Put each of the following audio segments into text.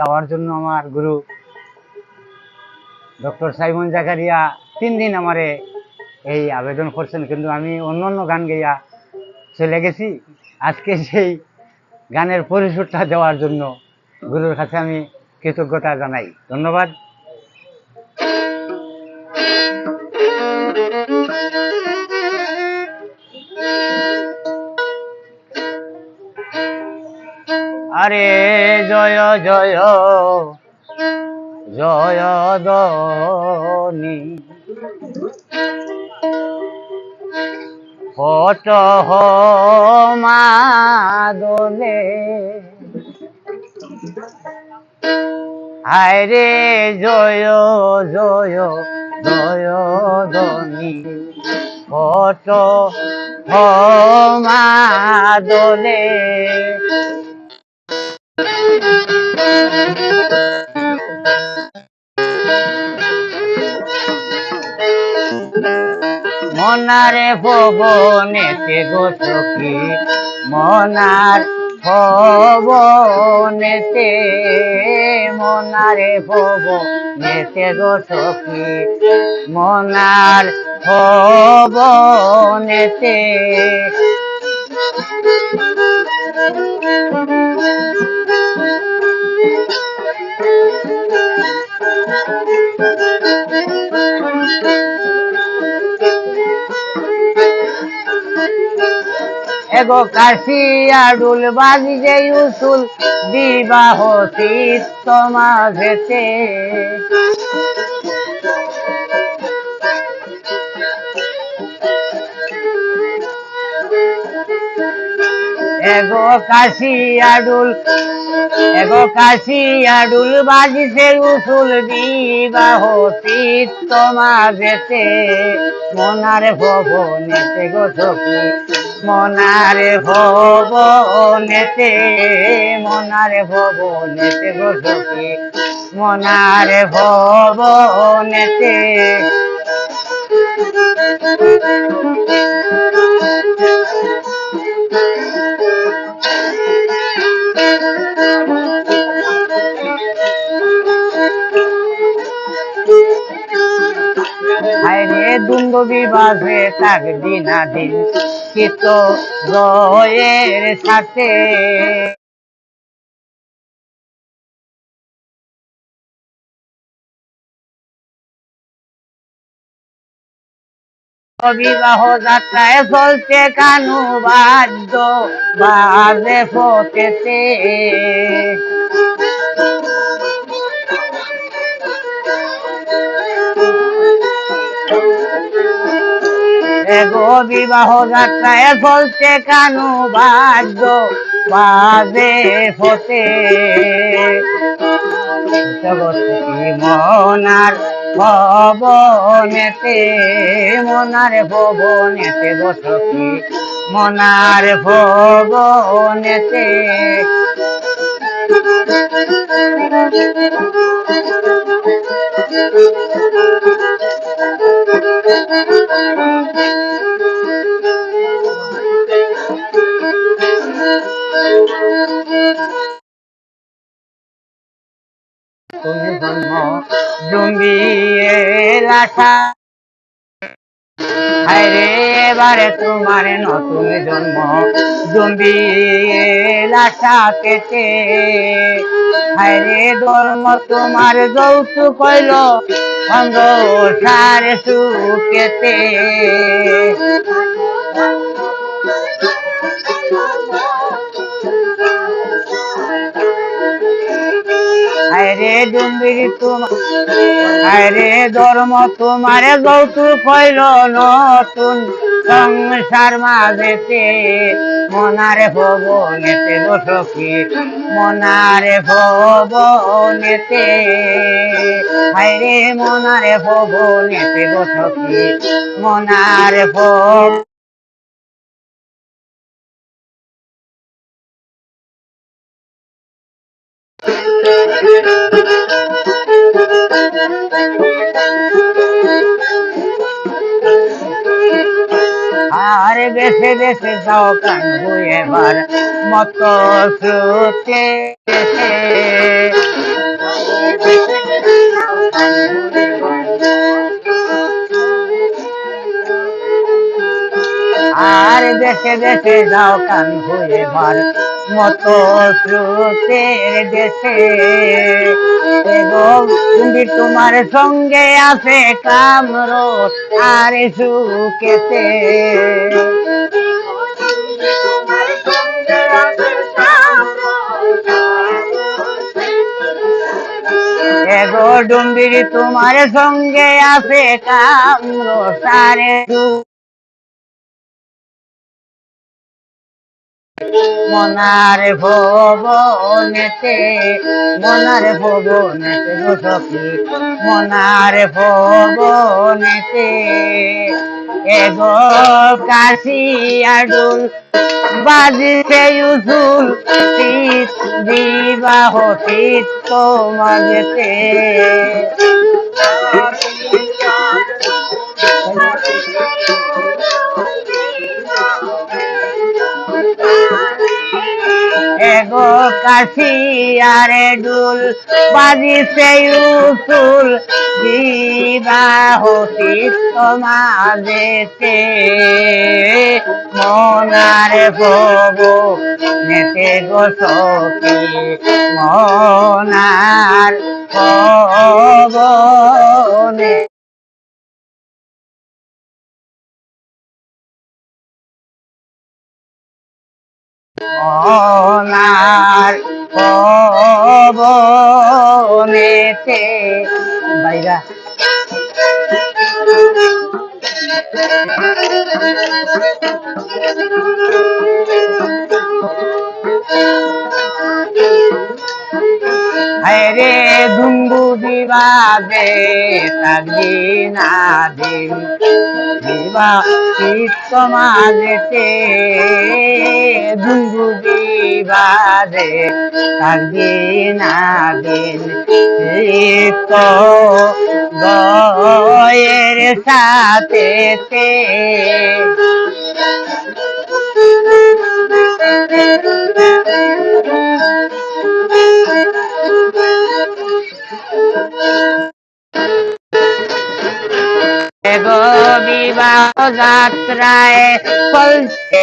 গাওয়ার জন্য আমার গুরু ডক্টর সাইমন জাকারিয়া তিন দিন আমারে এই আবেদন করছেন। কিন্তু আমি অন্য অন্য গান গাইয়া চলে গেছি। আজকে সেই গানের পরিশোধটা দেওয়ার জন্য গুরুর কাছে আমি কৃতজ্ঞতা জানাই। ধন্যবাদ। আরে জয় জয় জয় দনি ফট মাদলে হায় রে জয় জয় জয় দনি ফট মাদলে মনারে ভবনেতে গো সখী। মনার ভবনেতে মনারে ভবনেতে গো সখী। মনার ভবনেতে এগো কাশিয়া ডুল বাজি যে উসুল বিবাহ চিত্ত মাঝেতে। এগো কাশিয়া ডুল এগো কাশিয়া ডুল বাজিছে উসুল বিবাহ চিত্ত মাঝেতে মনার ভবনেতে গো সখী, মনারে ভবনেতে মনারে ভবনেতে গো সখী, মনারে ভবনেতে। হায়রে দুন্দ বিবাহে তাক দিনা দিন চিত জয়ের সাথে। বিবাহ যাত্রায় চলছে কানু বাদ্য, বাজে ফটেতে এগো বিবাহ যাত্রায় চলছে কানু বাদ্য বাজে ফতে মনার ভবনেতে মনার ভবনেতে বসতি, মনার ভবনেতে। তুমি জন্ম জুম্বিয়ে এবারে তোমার নতুন জন্ম জুম্বিয়ে লাঠা কেটে। হায়রে, ধর্ম তোমার যৌতুক কইল অঙ্গ সারে সুকেতে আরে ডুম্বিরি তোমার আরে ধর্ম তোমার যৌতুক হইল নতুন। সংসার মাঝেতে মনারে ভবনেতে বসকি, মনারে ভবনেতে হাইরে মনারে ভবনেতে বসকি, মনারে ভব আর বেশে বেশে যাও কান এবার মত শ্রুতে আর দেখে দেখে যাও কান এবার মতো স্রোতের দেশে তুমি তোমার সঙ্গে আছে কামর আর সুখেতে। ডুম্বির তোমার সঙ্গে আছে কামর সারে মনার ভবনেতে মনার ভবনেতে সখী, মনার ভবনেতে। এগো কাশি আডুল বাজিতে উসুল শীত বিবাহ, শীত তোমাদেতে এগো কাশি আরে ডুল বাজিছে উসুল বিবাহ মাঝেতে মনার ভবো নেতে গো সখী মনার ভবনে মনার ভবনেতে। বাইরা। রে দুম্বু না দিন বিবাহ চিত্ত মাঝেতে দুম্বু বিবাদে থাকবি না দিন চিত্ত গয়ের সাথে গো বিবাহ যাত্রায় চলছে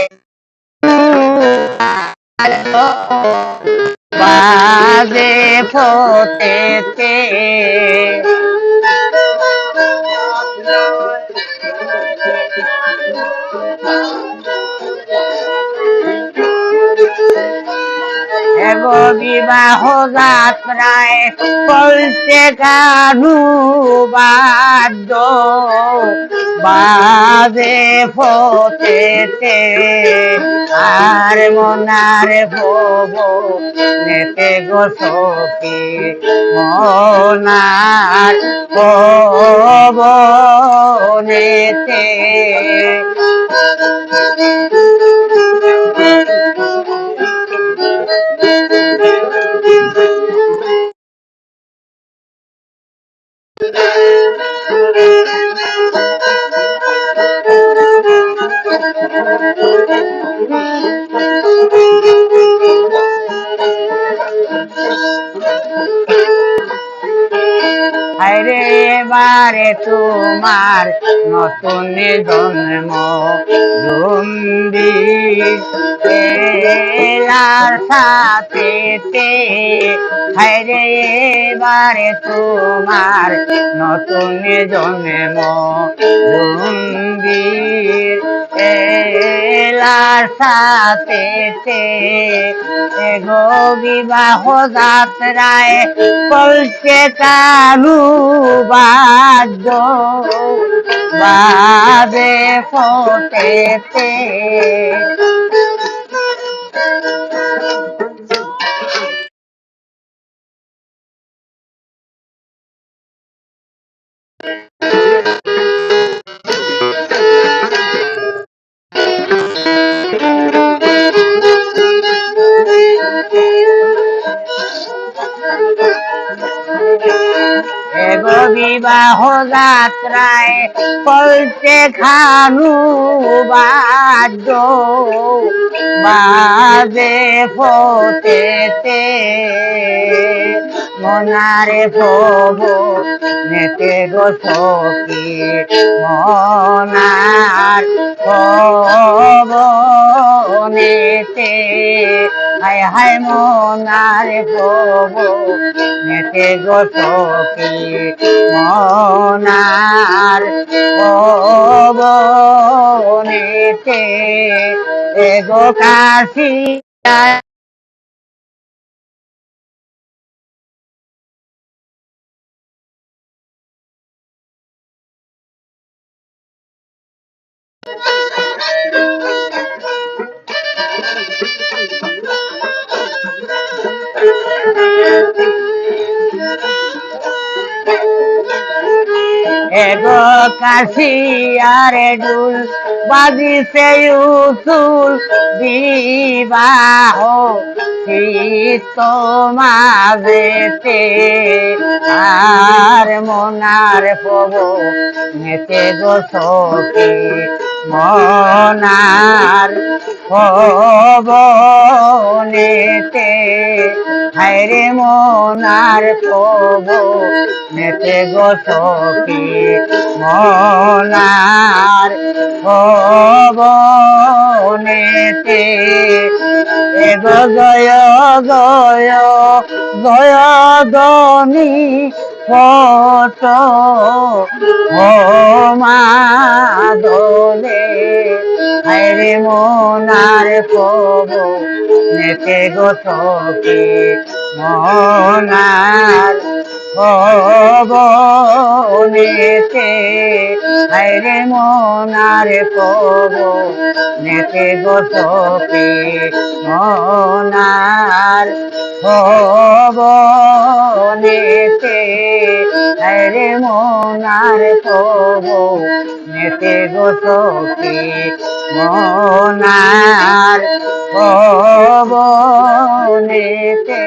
বাজে ফোটেতে। এগো বিবাহ যাত্রায় চলছে কানু বাদ্য বাজে ফোটেতে আর মনার ভব নেতে গো সখী মনার ভব নেতে। তোমার নতুন জন্ম জুম্বির সাথে আরে এবারে তোমার নতুন জন্ম জুম্বির এলার সাথে গো বিবাহ যাত্রায় কানু বাদ্য। বাজে ফোটেতে এগো বিবাহ যাত্রায় চলছে খানু বাদ্য। বাজে ফোটেতে মনারে প্রভু নেতে গো সখী মনার প্রভু নেতে হায় হায় মনার প্রভু নেতে গো সখী মনার প্রভু নেতে এগো কাশী। এগো কাশিয়ারে ডুল বাজিছে উসুল বিবাহ শীত মাঝেতে। আর মনার পব নেতে গো সখী। মনার পব নেতে হায়রে মনার পব নেতে গো সখী। মনার পব নেতে এগো জয় জয় জয় দনি ফট ও মাদলে আরে মনার পব নেতে গো সখী মনার পব নেতে আরে মনার পব নেতে গো সখী মনার পব নেতে আরে মনার পব নেতে গো সখী মনার পব নেতে